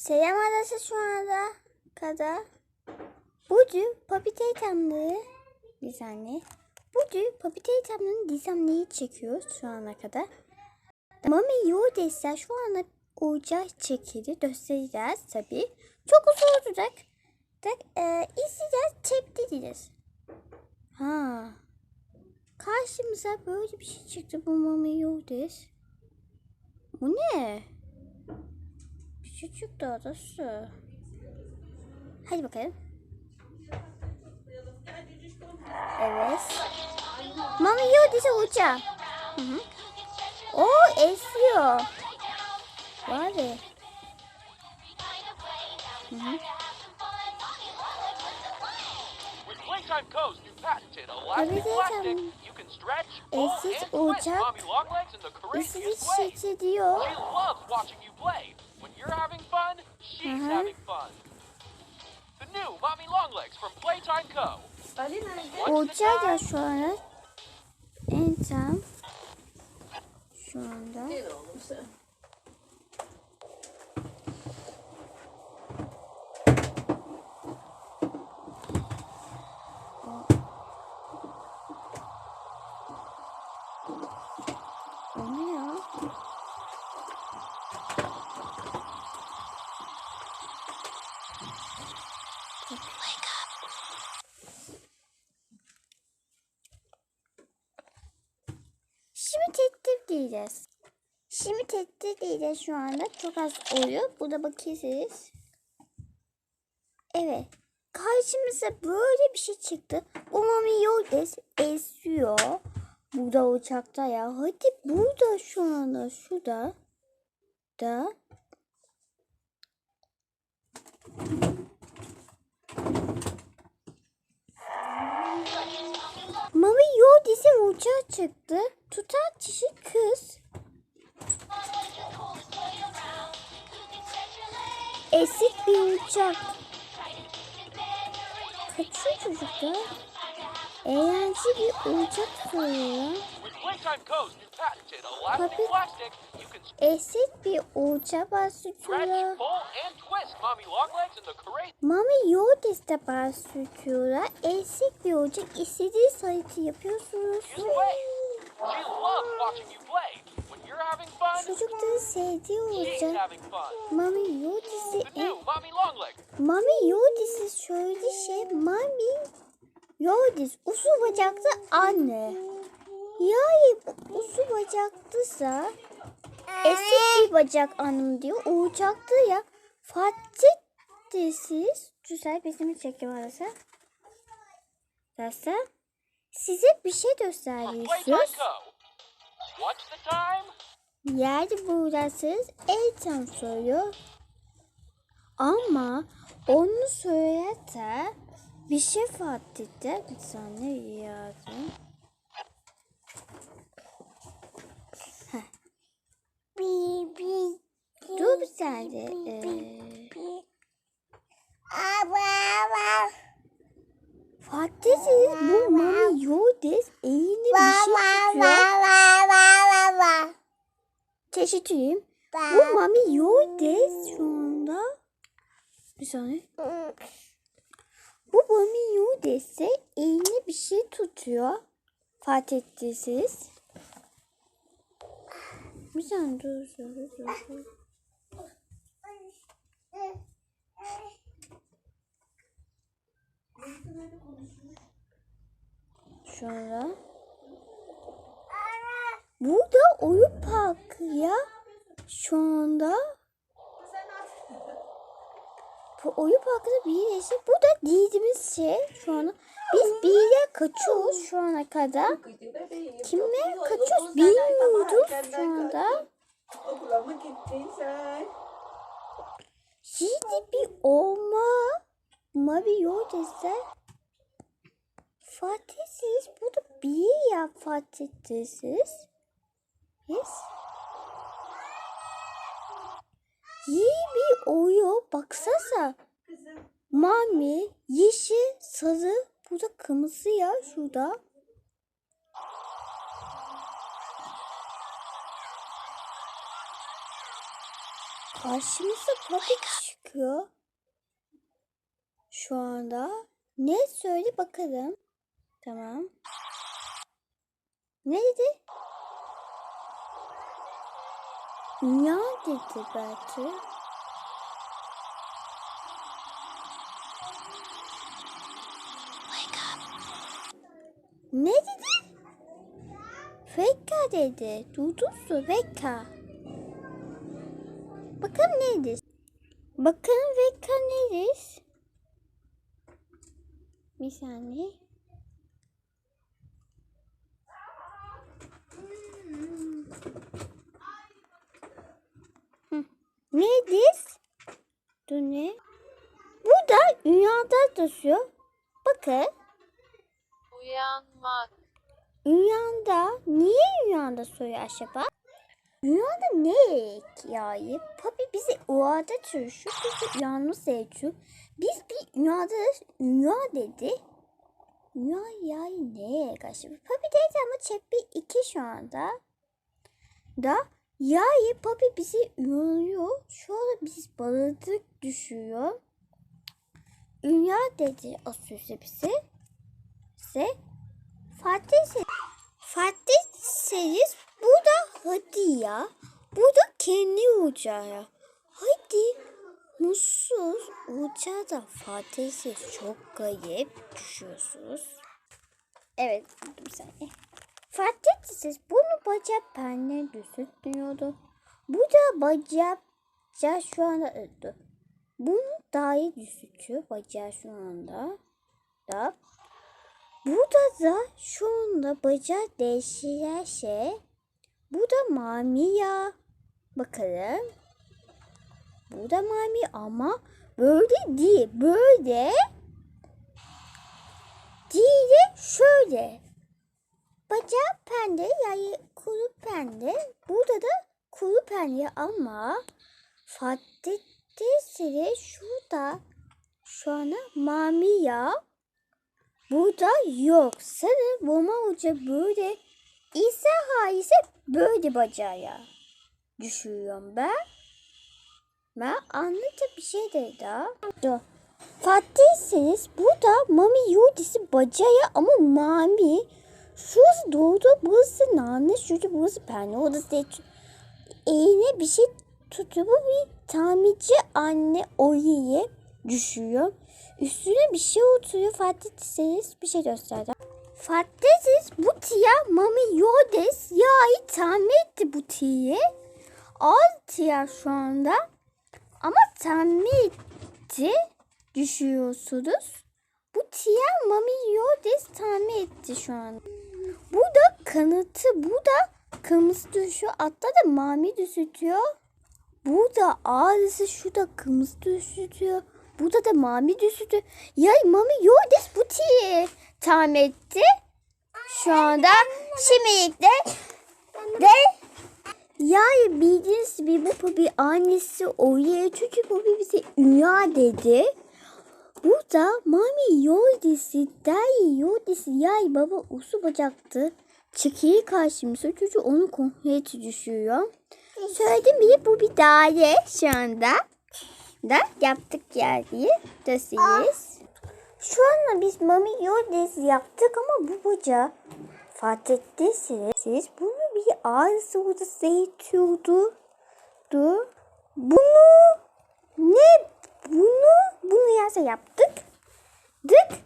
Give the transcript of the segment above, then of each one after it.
Selam adası şu anda kadar. Bugün Papi Teytem'le biz anne. Bugün Papi Teytem'in dizemliği çekiyoruz şu ana kadar. Mami Yodes'ler şu anda ocak çekildi. Göstereceğiz tabii. Çok uzun olacak. Tak, e, izleyeceğiz, çektireceğiz. Ha. Karşımıza böyle bir şey çıktı bu Mami Yodes. Bu ne? Şey çıktı adası. Hadi bakalım. Evet. Mami Yodes'e uçağı. Hı hı. O esiyor. Vay Hı hı. With Playtime Co's new patented You're having fun, she's Uh-huh. having fun. The new Mommy Longlegs from Playtime Co. Ali nerede? Ya şu anda. En tam. Şu anda. Gel oğlum sen. tehdit diyeceğiz. Şimdi tehdit diyeceğiz şu anda. Çok az oluyor. Burada bakıyorsunuz. Evet. Karşımıza böyle bir şey çıktı. Umami Yoldes esiyor. Burada uçakta ya. Hadi burada şu anda. Şurada. Da. Yodes'e uçağa çıktı. Tutan kişi kız. Esit bir uçak. Kaçıyor çocuklar. Eğlenceli bir uçak soruyor. Can Esit bir the crazy Mami Yodes'te bahsediyorlar. Esit bir uçak istediği sayıtı yapıyorsunuz. Çocukların sevdiği fun. Mami Mommy Longlegs. Mami Yodes'i şöyle şey. Mami Yodes uzun bacaklı anne. Yani bu uzun bacaklısa eski bir bacak anım diyor. O uçaktı ya. Fatih siz güzel besimi çekim arası. Derse size bir şey From göstereceğiz. Playtime Co. What's the time? Yerde buradasınız el tam söylüyor. Ama onu söylerse bir şey etti. Bir saniye yazdım. Saniye. Ee, etseniz bu Mami Yodes elinde bir şey tutuyor. Çeşitliyim. Bu Mami Yodes şu anda. Bir saniye. Bu Mami Yodes'e elinde bir şey tutuyor. Fark ettiyseniz. Bir saniye dur dur dur. dur. Anda. Burada oyun parkı ya. Şu anda. Bu oyun parkında bir yere Bu da dediğimiz şey şu anda. Biz bir yere kaçıyoruz şu ana kadar. Kimle kaçıyoruz bilmiyoruz şu anda. Okula mı gittin sen? Şimdi bir olma. Mavi yol dese. Fatih siz burada bir yer Fatih siz. Yes. İyi bir oyun. Baksana. Mami, yeşil, sarı, burada kırmızı ya şurada. Karşımıza tabii ki çıkıyor. Şu anda. Ne söyle bakalım. Tamam. Ne dedi? Dünya dedi belki. Ne dedi? Vekka dedi. Duydun mu? Vekka. Bakalım nedir? Bakalım Vekka nedir? Bir saniye. Hı. Nedir? Dur ne? Bu da dünyada taşıyor. Bakın. Uyanmak. Dünyada niye dünyada soruyor acaba? Dünyada ne hikaye? Papi bizi uyarda çalışıyor. Bizi yalnız ediyor. Biz bir dünyada dünya dedi. Dünya yani ne karşı? Papi dedi ama çepi iki şu anda. Da yani papi bizi uyanıyor. Şu anda biz balıdık düşüyor. Dünya dedi asıyorsa bize. Bize Fatih Se- Fatih Seyiz bu da hadi ya. Bu da kendi uçağı. Hadi mutsuz uçağı da Fatih Seyiz çok garip düşüyorsunuz. Evet bir saniye. Fatih Seyiz bunu bacak penne düzeltmiyordu. Bu da bacak bacak şu anda öldü. Bunu daha iyi düzeltiyor bacağı şu anda. Da Burada da şu anda bacağı değişen şey. Bu da mami ya. Bakalım. Bu da mami ama böyle değil. Böyle. Değil de şöyle. Bacağı pembe yani kuru pembe. Burada da kuru pembe ama Fatih'te şurada şu anda mami ya. Burada yok. Sanırım Roma Hoca böyle İsa ise böyle bacağı düşüyorum ben. Ben anlatacak bir şey de daha. Dur. Fatihseniz burada Mami Yudisi bacağı ama Mami şurası doğdu burası nane şurada burası perne odası değil. Eline bir şey. Bu bir tamirci anne oraya düşüyor. Üstüne bir şey oturuyor. Fatih bir şey gösterdi. Fatih Tises bu tiya Mami Yodes yağı tamir etti bu tiyi. Az tiya şu anda. Ama tamir etti. Düşüyorsunuz. Bu tiya Mami Yodes tamir etti şu an. Bu da kanıtı. Bu da kırmızı düşüyor. Hatta da mami düşütüyor. Burada ağrısı şurada kırmızı düşütüyor. Burada da mami düşütü. Ya mami yodes bu tiye tam etti. Şu anda şimdilik de de ya bildiğiniz gibi bu papi annesi oraya çünkü papi bize ünya dedi. Burada mami yodesi, dayı yodesi, yay baba usu bacaktı. Çekiyi karşımıza çocuğu onu kontrol düşüyor. Söyledim bile bu bir daire şu anda da yaptık yani desiyiz. Şu anda biz mami yoldes yaptık ama bu buca Fatih'tesiniz. Siz bunu bir ağrısı orada zeytiyordu. Du. Bunu ne bunu bunu yazsa yaptık. Dık.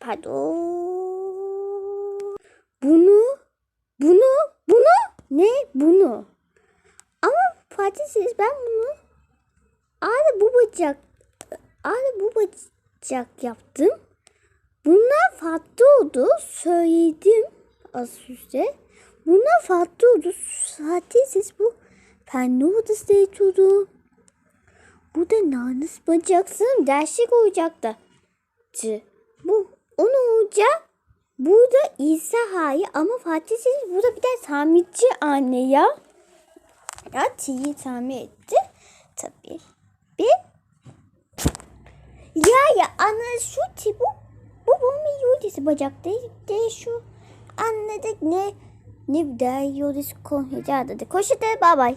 Pardon. Bunu bunu bunu ne bunu. Ama Fatih siz ben bunu Ağrı bu bacak ağrı bu bacak yaptım. Bunlar farklı oldu. Söyledim az önce. Bunlar farklı oldu. Zaten siz bu pembe odası değildi. Bu da nanis bacaksın. Derslik olacaktı. Bu onu olacak. Burada İsa hayır ama Fatih siz burada bir de tamirci anne ya. Ya T'yi tamir etti. Tabii. Bir. Ya ya ana şu ti bu. Bu bunun yudisi bacak değil de şu. Anladık ne ne der yudisi konuşacağız dedi. Koşu de bay bay.